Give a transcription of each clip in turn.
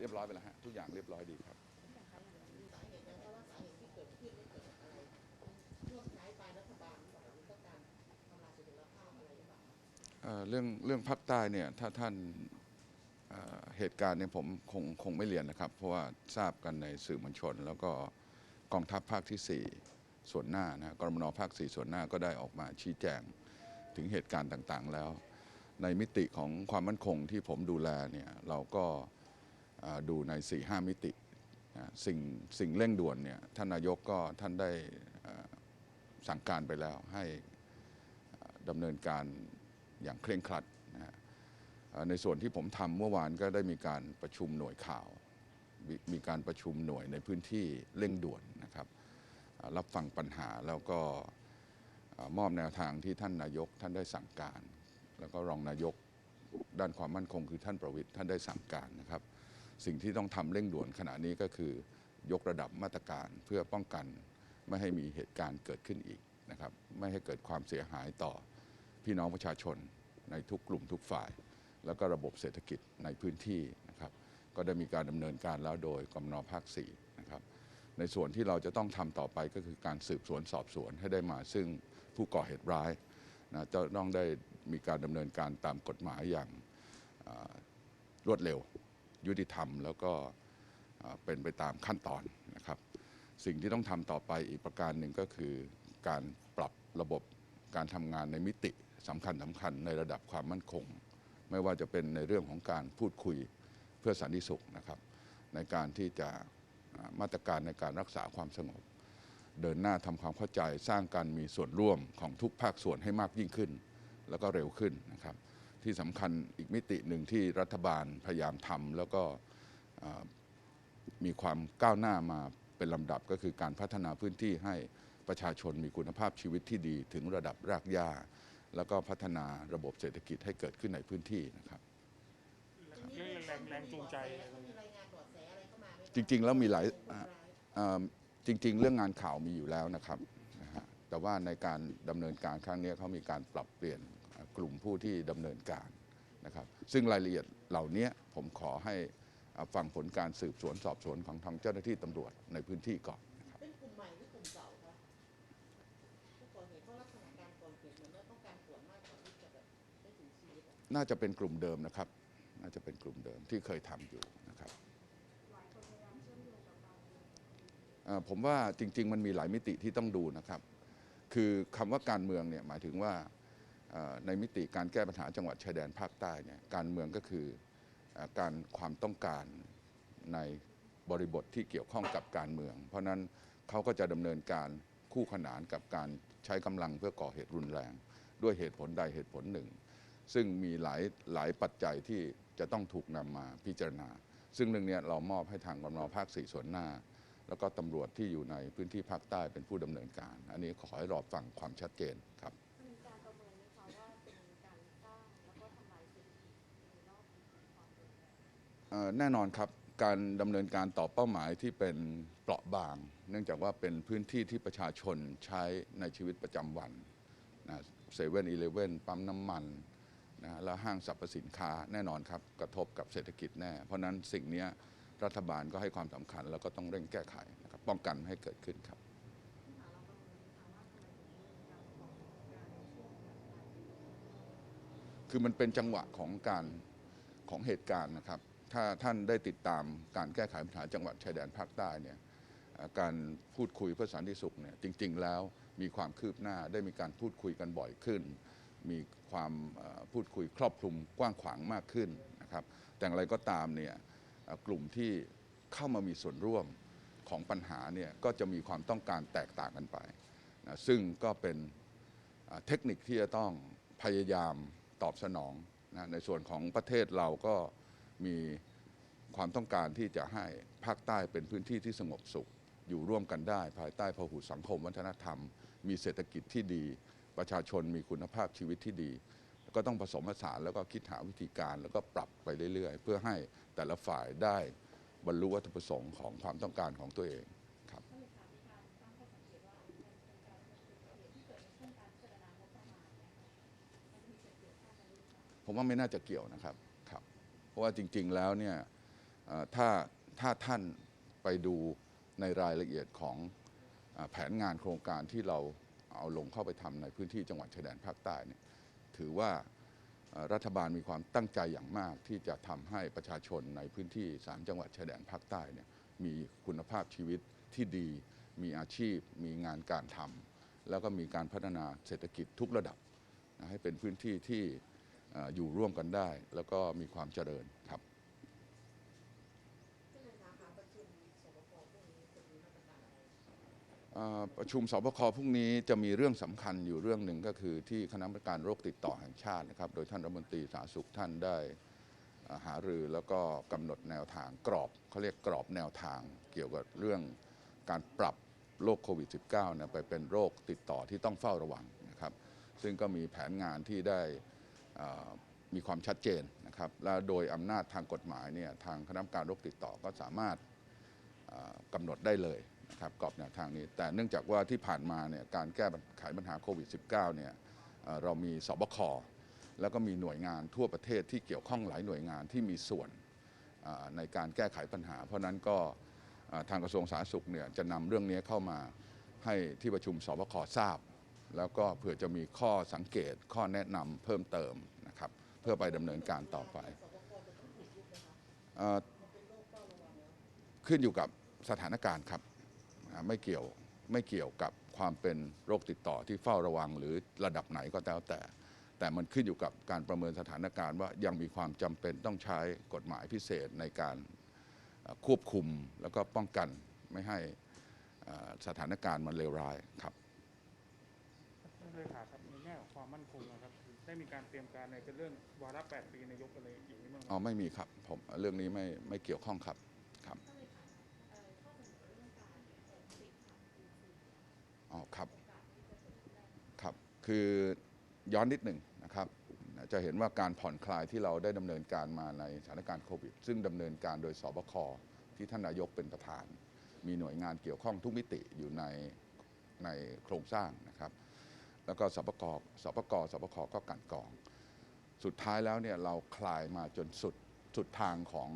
เรียบร้อยไปแล้วฮะทุกอย่างเรียบร้อยดีครับสาเหตุนั้นเพราะว่าสาเหตุที่เกิดขึ้นนี่เกิดจากอะไรช่วงท้ายปลายรัฐบาลหรือเปล่าหรือต้องการทำลายเสถียรภาพอะไรหรือเปล่าเอ่อเรื่องเรื่องภาคใต้เนี่ยถ้าท่านเอ่อเหตุการณ์เนี่ยผมคงคงไม่เรียนนะครับ เพราะว่าทราบกันในสื่อมวลชน แล้วก็กองทัพภาคที่ 4 ส่วนหน้านะกรมนภาค 4 ส่วนหน้าก็ได้ออกมาชี้แจงถึงเหตุการณ์ต่างๆแล้ว ในมิติของความมั่นคงที่ผมดูแลเนี่ยเราก็เอ่อ ดูใน 4-5 มิติสิ่งสิ่งเร่งด่วนเนี่ยท่านนายกก็ท่านได้สั่งการไปแล้วให้ดำเนินการอย่างเคร่งครัดนะฮะในส่วนที่ผมทำเมื่อวานก็ได้มีการประชุมหน่วยข่าวมีมีการประชุมหน่วยในพื้นที่เร่งด่วนนะครับ รับฟังปัญหาแล้วก็มอบแนวทางที่ท่านนายกท่านได้สั่งการ แล้วก็รองนายกด้านความมั่นคงคือท่านประวิทย์ท่านได้สั่งการนะครับ สิ่งที่ต้องทำเร่งด่วนขณะนี้ก็คือยกระดับมาตรการเพื่อป้องกัน ไม่ให้มีเหตุการณ์เกิดขึ้นอีกนะครับไม่ให้เกิดความเสียหายต่อพี่น้องประชาชนในทุกกลุ่มทุกฝ่าย แล้วก็ระบบเศรษฐกิจในพื้นที่นะครับก็ได้มีการดำเนินการแล้วโดยกำนภาค4นะครับในส่วนที่เราจะต้องทำต่อไปก็คือการสืบสวนสอบสวนให้ได้มาซึ่งผู้ก่อเหตุร้ายนะจะต้องได้มีการดำเนินการตามกฎหมายอย่างรวดเร็ว ยุติธรรม แล้วก็เป็นไปตามขั้นตอนนะครับ สิ่งที่ต้องทำต่อไปอีกประการหนึ่งก็คือ การปรับระบบการทำงานในมิติสำคัญสำคัญในระดับความมั่นคง ไม่ว่าจะเป็นในเรื่องของการพูดคุยเพื่อสันติสุขนะครับ ในการที่จะมาตรการในการรักษาความสงบ เดินหน้าทำความเข้าใจสร้างการมีส่วนร่วมของทุกภาคส่วนให้มากยิ่งขึ้น แล้วก็เร็วขึ้นนะครับ ที่สำคัญอีกมิติหนึ่งที่รัฐบาลพยายามทำแล้วก็เอ่อมีความก้าวหน้ามาเป็นลำดับก็คือการพัฒนาพื้นที่ให้ประชาชนมีคุณภาพชีวิตที่ดีถึงระดับรากหญ้า แล้วก็พัฒนาระบบเศรษฐกิจให้เกิดขึ้นในพื้นที่นะครับเรื่องแรงแรงจูงใจเขามีรายงานเบาะแสอะไรเข้ามาไหมคะจริง ๆ แล้วมีหลายคนร้ายเอ่อจริง ๆ เรื่องงานข่าวมีอยู่แล้วนะครับนะฮะแต่ว่าในการดำเนินการครั้งนี้เขามีการปรับเปลี่ยนเอ่อ กลุ่มผู้ที่ดำเนินการนะครับ ซึ่งรายละเอียดเหล่านี้ผมขอให้เอ่อฟังผลการสืบสวนสอบสวนของทางเจ้าหน้าที่ตำรวจในพื้นที่ก่อนนะครับเป็นกลุ่มใหม่หรือกลุ่มเก่าคะผู้ก่อเหตุเขาลักษณะการก่อเหตุเหมือนว่าต้องการผลมากกว่าที่จะแบบได้ถึงชีวิตอะน่าจะเป็นกลุ่มเดิมนะครับ น่าจะเป็นกลุ่มเดิมที่เคยทำอยู่นะครับเอ่อผมว่าจริง ๆ มันมีหลายมิติที่ต้องดูนะครับ คือคำว่าการเมืองเนี่ยหมายถึงว่าเอ่อ ในมิติการแก้ปัญหาจังหวัดชายแดนภาคใต้เนี่ยการเมืองก็คือการความต้องการในบริบทที่เกี่ยวข้องกับการเมือง เพราะนั้นเขาก็จะดำเนินการคู่ขนานกับการใช้กำลังเพื่อก่อเหตุรุนแรง ด้วยเหตุผลใดเหตุผลหนึ่ง ซึ่งมีหลายหลายปัจจัยที่จะต้องถูกนำมาพิจารณา ซึ่งเรื่องเนี้ยเรามอบให้ทางกำนภาคสี่ส่วนหน้า แล้วก็ตำรวจที่อยู่ในพื้นที่ภาคใต้เป็นผู้ดำเนินการ อันนี้ขอให้รอฟังความชัดเจนครับ แน่นอนครับการดำเนินการต่อเป้าหมายที่เป็นเปราะบาง เนื่องจากว่าเป็นพื้นที่ที่ประชาชนใช้ในชีวิตประจำวันเซเว่นอีเลฟเว่นปั๊มน้ำมันนะแล้วห้างสรรพสินค้าแน่นอนครับกระทบกับเศรษฐกิจแน่ เพราะนั้นสิ่งนี้รัฐบาลก็ให้ความสำคัญ แล้วก็ต้องเร่งแก้ไขนะครับป้องกันไม่ให้เกิดขึ้นครับคือมันเป็นจังหวะของการของเหตุการณ์นะครับ ถ้าท่านได้ติดตามการแก้ไขปัญหาจังหวัดชายแดนภาคใต้เนี่ยการพูดคุยเพื่อสันติสุขเนี่ยจริง ๆ แล้วมีความคืบหน้าได้มีการพูดคุยกันบ่อยขึ้น มีความพูดคุยครอบคลุมกว้างขวางมากขึ้นนะครับแต่อย่างไรก็ตามเนี่ยกลุ่มที่เข้ามามีส่วนร่วมของปัญหาเนี่ยก็จะมีความต้องการแตกต่างกันไปนะซึ่งก็เป็นเทคนิคที่จะต้องพยายามตอบสนองนะในส่วนของประเทศเราก็ มีความต้องการที่จะให้ภาคใต้เป็นพื้นที่ที่สงบสุข อยู่ร่วมกันได้ ภายใต้พหุสังคมวัฒนธรรม มีเศรษฐกิจที่ดี ประชาชนมีคุณภาพชีวิตที่ดี ก็ต้องผสมผสานแล้วก็คิดหาวิธีการแล้วก็ปรับไปเรื่อยๆ เพื่อให้แต่ละฝ่ายได้บรรลุวัตถุประสงค์ของความต้องการของตัวเองครับ ผมว่าไม่น่าจะเกี่ยวนะครับ ว่าจริงๆแล้วเนี่ยถ้าถ้าท่านไปดูในรายละเอียดของแผนงานโครงการที่เราเอาลงเข้าไปทำในพื้นที่จังหวัดชายแดนภาคใต้เนี่ยถือว่ารัฐบาลมีความตั้งใจอย่างมากที่จะทำให้ประชาชนในพื้นที่ 3 จังหวัดชายแดนภาคใต้เนี่ยมีคุณภาพชีวิตที่ดี มีอาชีพ มีงานการทำแล้วก็มีการพัฒนาเศรษฐกิจทุกระดับให้เป็นพื้นที่ที่ อ่ออยู่ร่วมกันได้ แล้วก็มีความเจริญครับท่านนายคะคะประชุมสบคพรุ่งนี้จะมีมาตรการอะไรเอ่อประชุมสบคพรุ่งนี้จะมีเรื่องสำคัญอยู่เรื่องหนึ่งก็คือที่คณะกรรมการโรคติดต่อแห่งชาตินะครับ โดยท่านรัฐมนตรีสาธารณสุขท่านได้เอ่อหารือแล้วก็กำหนดแนวทางกรอบเขาเรียกกรอบแนวทางเกี่ยวกับเรื่องการปรับโรคโควิด -19 เนี่ยไปเป็นโรคติดต่อที่ต้องเฝ้าระวังนะครับ ซึ่งก็มีแผนงานที่ได้เอ่อ มีความชัดเจนนะครับและโดยอำนาจทางกฎหมายเนี่ยทางคณะกรรมการโรคติดต่อก็สามารถกำหนดได้เลยนะครับกรอบแนวทางนี้ แต่เนื่องจากว่าที่ผ่านมาเนี่ยการแก้ไขปัญหาโควิด -19 เนี่ยเอ่อเรามีสบคแล้วก็มีหน่วยงานทั่วประเทศที่เกี่ยวข้องหลายหน่วยงานที่มีส่วนในการแก้ไขปัญหา เพราะนั้นก็ทางกระทรวงสาธารณสุขเนี่ยจะนำเรื่องนี้เข้ามาให้ที่ประชุมสบคทราบ แล้วก็เผื่อจะมีข้อสังเกตข้อแนะนำเพิ่มเติมนะครับ เพื่อไปดำเนินการต่อไปเอ่อขึ้นอยู่กับสถานการณ์ครับอ่าไม่เกี่ยวไม่เกี่ยวกับความเป็นโรคติดต่อที่เฝ้าระวังหรือระดับไหนก็แล้วแต่ แต่มันขึ้นอยู่กับการประเมินสถานการณ์ว่ายังมีความจำเป็นต้องใช้กฎหมายพิเศษในการเอ่อควบคุมแล้วก็ป้องกันไม่ให้เอ่อสถานการณ์มันเลวร้ายครับานเลขาครับในแง่ของความมั่นคงนะครับ ได้มีการเตรียมการในเป็นเรื่องวาระ8ปีนายกอะไรอีกไหมบ้างคอ๋รัอบไม่มีครับผมเรื่องนี้ไม่ไม่เกี่ยวข้องครับครับก็เลยค่ะเอ่อข้อเสนอเรื่องการเปิดปิดผับอินซีย์อ๋อครับโอกาสที่จะเกิดขึ้นได้ไหมครับคือย้อนนิดหนึ่งนะครับ จะเห็นว่าการผ่อนคลายที่เราได้ดำเนินการมาในสถานการณ์โควิด ซึ่งดำเนินการโดยสบคที่ท่านนายกเป็นประธาน มีหน่วยงานเกี่ยวข้องทุกมิติอยู่ในในโครงสร้างนะครับ แล้วก็สบกสบกสบคก็กลันกรอง สุดท้ายแล้วเนี่ยเราคลายมาจนสุดสุดทางของ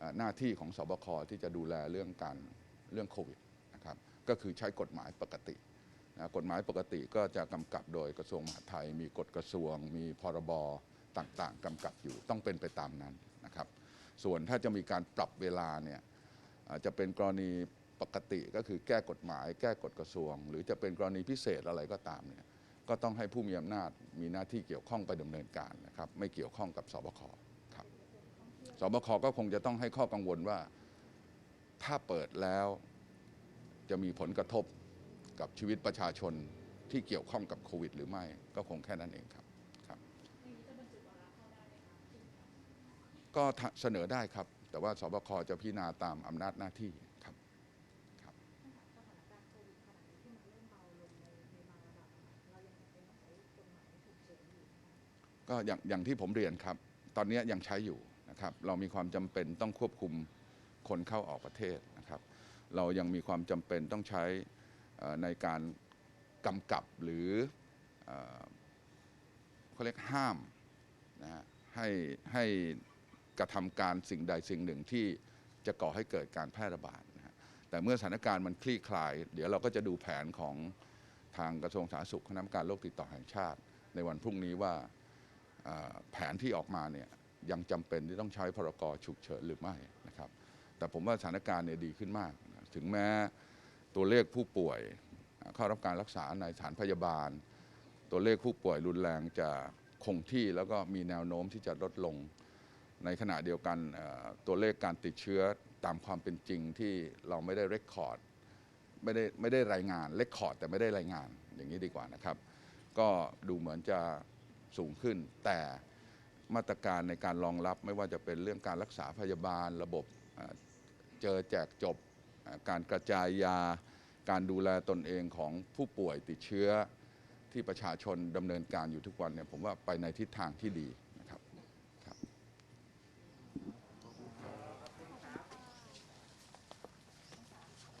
อหน้าที่ของสบคที่จะดูแลเรื่องการเรื่องโควิดนะครับก็คือใช้กฎหมายปกตินะกฎหมายปกติก็จะกำกับโดยกระทรวงมหาดไทย มีกฎกระทรวง มีพรบต่างๆกำกับอยู่ต้องเป็นไปตามนั้นนะครับ ส่วนถ้าจะมีการปรับเวลาเนี่ยอาจจะเป็นกรณี ปกติก็คือแก้กฎหมาย แก้กฎกระทรวง หรือจะเป็นกรณีพิเศษอะไรก็ตามเนี่ยก็ต้องให้ผู้มีอำนาจมีหน้าที่เกี่ยวข้องไปดำเนินการนะครับไม่เกี่ยวข้องกับสบคครับสบคก็คงจะต้องให้ข้อกังวลว่า ถ้าเปิดแล้วจะมีผลกระทบกับชีวิตประชาชนที่เกี่ยวข้องกับโควิด หรือไม่ก็คงแค่นั้นเองครับครับก็เสนอได้ครับ แต่ว่าสบคจะพิจารณาตามอำนาจหน้าที่ ก็อย่างอย่างที่ผมเรียนครับ ตอนนี้ยังใช้อยู่นะครับ เรามีความจำเป็นต้องควบคุมคนเข้าออกประเทศนะครับ เรายังมีความจำเป็นต้องใช้ในการกำกับหรือเขาเรียกห้ามนะฮะให้ให้กระทำการสิ่งใดสิ่งหนึ่งที่จะก่อให้เกิดการแพร่ระบาดนะฮะแต่เมื่อสถานการณ์มันคลี่คลาย เดี๋ยวเราก็จะดูแผนของทางกระทรวงสาธารณสุขคณะกรรมการโรคติดต่อแห่งชาติ ในวันพรุ่งนี้ว่า แผนที่ออกมาเนี่ยยังจำเป็นที่ต้องใช้พรกฉุกเฉินหรือไม่นะครับแต่ผมว่าสถานการณ์เนี่ยดีขึ้นมาก ถึงแม้ตัวเลขผู้ป่วยเข้ารับการรักษาในสถานพยาบาล ตัวเลขผู้ป่วยรุนแรงจะคงที่แล้วก็มีแนวโน้มที่จะลดลง ในขณะเดียวกันตัวเลขการติดเชื้อตามความเป็นจริงที่เราไม่ได้เรคคอร์ดไม่ได้ไม่ได้รายงานเรคคอร์ดแต่ไม่ได้รายงานอย่างนี้ดีกว่านะครับ ก็ดูเหมือนจะ สูงขึ้น แต่มาตรการในการรองรับไม่ว่าจะเป็นเรื่องการรักษาพยาบาล ระบบเอ่อเจอแจกจบการกระจายยา การดูแลตนเองของผู้ป่วยติดเชื้อที่ประชาชนดำเนินการอยู่ทุกวันเนี่ยผมว่าไปในทิศทางที่ดี